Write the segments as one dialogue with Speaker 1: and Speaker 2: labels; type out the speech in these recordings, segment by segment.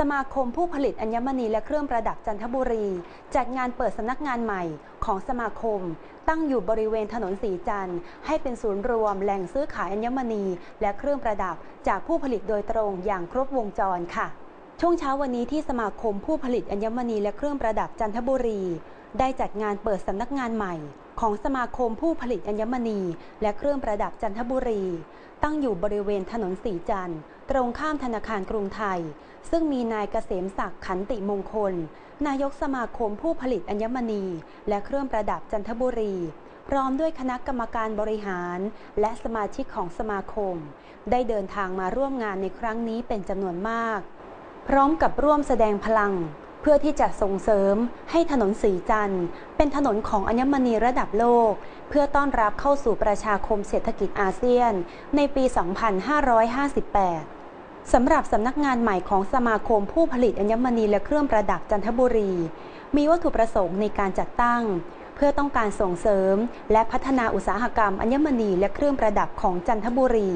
Speaker 1: สมาคมผู้ผลิตอัญมณีและเครื่องประดับจันทบุรี จัดงานเปิดสำนักงานใหม่ของสมาคม ตั้งอยู่บริเวณถนนสีจันทร์ให้เป็นศูนย์รวมแหล่งซื้อขายอัญมณีและเครื่องประดับจากผู้ผลิตโดยตรงอย่างครบวงจรค่ะ ช่วงเช้าวันนี้ที่สมาคมผู้ผลิตอัญมณีและเครื่องประดับจันทบุรี ได้จัดงานเปิดสำนักงานใหม่ ของสมาคมผู้ผลิตอัญมณี และเครื่องประดับจันทบุรี ตั้งอยู่บริเวณถนนสีจันทร์ ตรงข้ามธนาคารกรุงไทย ซึ่งมีนายเกษมศักดิ์ขันติมงคล นายกสมาคมผู้ผลิตอัญมณี และเครื่องประดับจันทบุรีพร้อมด้วยคณะกรรมการบริหาร และสมาชิกของสมาคม ได้เดินทางมาร่วมงานในครั้งนี้เป็นจำนวนมาก พร้อมกับร่วมแสดงพลัง เพื่อที่จะส่งเสริมให้ถนนสีจันทร์ เป็นถนนของอัญมณีระดับโลก เพื่อต้อนรับเข้าสู่ประชาคมเศรษฐกิจอาเซียน ในปี 2558สำหรับสำนักงานใหม่ของสมาคมผู้ผลิตอัญมณีและเครื่องประดับจันทบุรี มีวัตถุประสงค์ในการจัดตั้ง พื่อต้องการส่งเสริม และพัฒนาอุตสาหกรรม อัญมณีและเครื่องประดับของจันทบุรี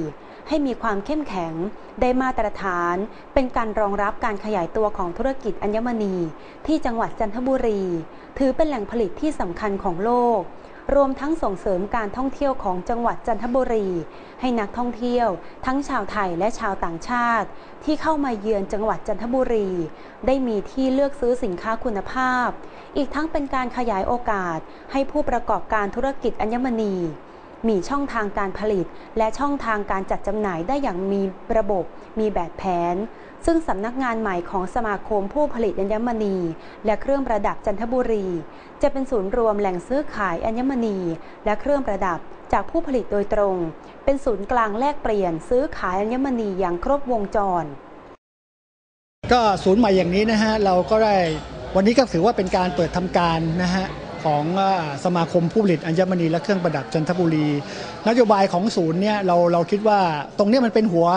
Speaker 1: ให้มีความเข้มแข็ง ได้มาตรฐาน เป็นการรองรับการขยายตัวของธุรกิจอัญมณี ที่จังหวัดจันทบุรี ถือเป็นแหล่งผลิตที่สำคัญของโลก รวมทั้งส่งเสริมการท่องเที่ยวของจังหวัดจันทบุรี ให้นักท่องเที่ยว ทั้งชาวไทยและชาวต่างชาติ ที่เข้ามาเยือนจังหวัดจันทบุรี ได้มีที่เลือกซื้อสินค้าคุณภาพ อีกทั้งเป็นการขยายโอกาสให้ผู้ประกอบการธุรกิจอัญมณี มีช่องทางการผลิต และช่องทางการจัดจำหน่ายได้อย่างมีระบบ มีแบบแผน ซึ่งสำนักงานใหม่ของสมาคมผู้ผลิตอัญมณี และเครื่องประดับจันทบุรี จะเป็นศูนย์รวมแหล่งซื้อขายอัญมณี และเครื่องประดับจากผู้ผลิตโดยตรง เป็นศูนย์กลางแลกเปลี่ยนซื้อขายอัญมณีอย่างครบวงจร
Speaker 2: ก็ศูนย์ใหม่อย่างนี้นะฮะเราก็ได้วันนี้ก็ถือว่าเป็นการเปิดทำการนะฮะ ของสมาคมผู้ผลิตอัญมณีและเครื่องประดับจันทบุรี นโยบายของศูนย์เนี่ยเราเราคิดว่าตรงนี้มันเป็นหัว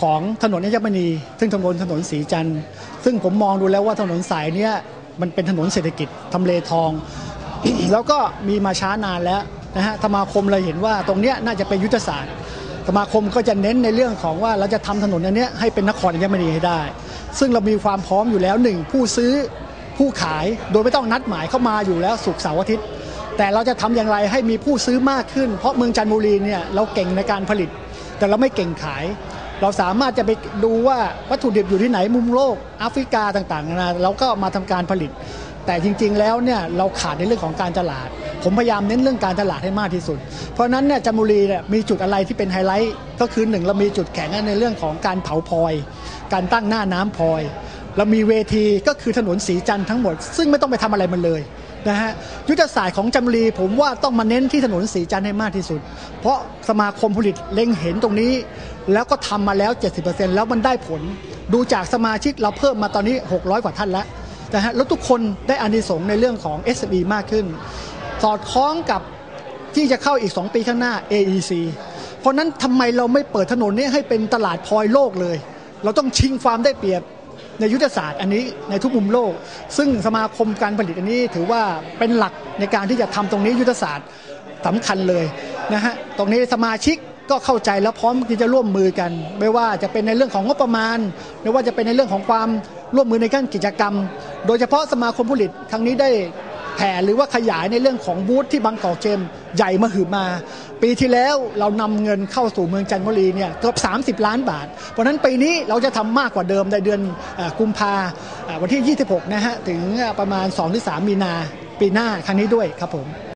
Speaker 2: ของถนนอัญมณี ซึ่งถนนถนนสีจันทร์ซึ่งผมมองดูแล้วว่าถนนสายเนี้ยมันเป็นถนนเศรษฐกิจทำเลทอง แล้วก็มีมาช้านานแล้วนะฮะสมาคมเราเห็นว่าตรงเนี้ยน่าจะเป็นยุทธศาสตร์สมาคมก็จะเน้นในเรื่องของว่าเราจะทำถนนอันนี้ให้เป็นนครอัญมณีให้ได้ ซึ่งเรามีความพร้อมอยู่แล้วหนึ่งผู้ซื้อ ผู้ขายโดยไม่ต้องนัดหมายเข้ามาอยู่แล้วสุกเสาร์อาทิตย์ แต่เราจะทำอย่างไรให้มีผู้ซื้อมากขึ้น เพราะเมืองจันทบุรีเนี่ยเราเก่งในการผลิต แต่เราไม่เก่งขาย เราสามารถจะไปดูว่าวัตถุดิบอยู่ที่ไหนมุมโลกแอฟริกาต่างๆนานเราก็มาทำการผลิต แต่จริง ๆ แล้วเนี่ยเราขาดในเรื่องของการตลาด ผมพยายามเน้นเรื่องการตลาดให้มากที่สุด เพราะนั้นเนี่ยจันทบุรีเนี่ยมีจุดอะไรที่เป็นไฮไลท์ก็คือหนึ่งเรามีจุดแข็งในเรื่องของการเผาพลอย การตั้งหน้าน้ำพลอย เรามีเวทีก็คือถนนสีจันทร์ทั้งหมด ซึ่งไม่ต้องไปทำอะไรมันเลยนะฮะยุทธศาสตร์ของจันทบุรีผมว่าต้องมาเน้นที่ถนนสีจันทร์ให้มากที่สุด เพราะสมาคมผลิตเล็งเห็นตรงนี้ แล้วก็ทำมาแล้ว 70%แล้วมันได้ผล ดูจากสมาชิกเราเพิ่มมาตอนนี้ 600 กว่าท่านแล้วนะฮะแล้วทุกคนได้อานิสงส์ในเรื่องของ SME มากขึ้น สอดคล้องกับที่จะเข้าอีก 2 ปีข้างหน้า AEC เพราะนั้นทำไมเราไม่เปิดถนนนี้ให้เป็นตลาดพลอยโลกเลย เราต้องชิงความได้เปรียบ ในยุทธศาสตร์อันนี้ในทุกมุมโลก ซึ่งสมาคมการผลิตอันนี้ถือว่าเป็นหลักในการที่จะทำตรงนี้ยุทธศาสตร์สำคัญเลยนะฮะตรงนี้สมาชิกก็เข้าใจแล้วพร้อมที่จะร่วมมือกัน ไม่ว่าจะเป็นในเรื่องของงบประมาณ ไม่ว่าจะเป็นในเรื่องของความร่วมมือในการกิจกรรม โดยเฉพาะสมาคมผลิตครั้งนี้ได้ ผ่หรือว่าขยายในเรื่องของบูธที่บางกอกเจมใหญ่มาหือมา ปีที่แล้วเรานำเงินเข้าสู่เมืองจันทบุรีเนี่ยเกือบ 30 ล้านบาท เพราะนั้นปีนี้เราจะทำมากกว่าเดิมในเดือนกุมภาวันที่ 26 นะฮะ ถึงประมาณ 2-3 มีนาปีหน้าครั้งนี้ด้วยครับผม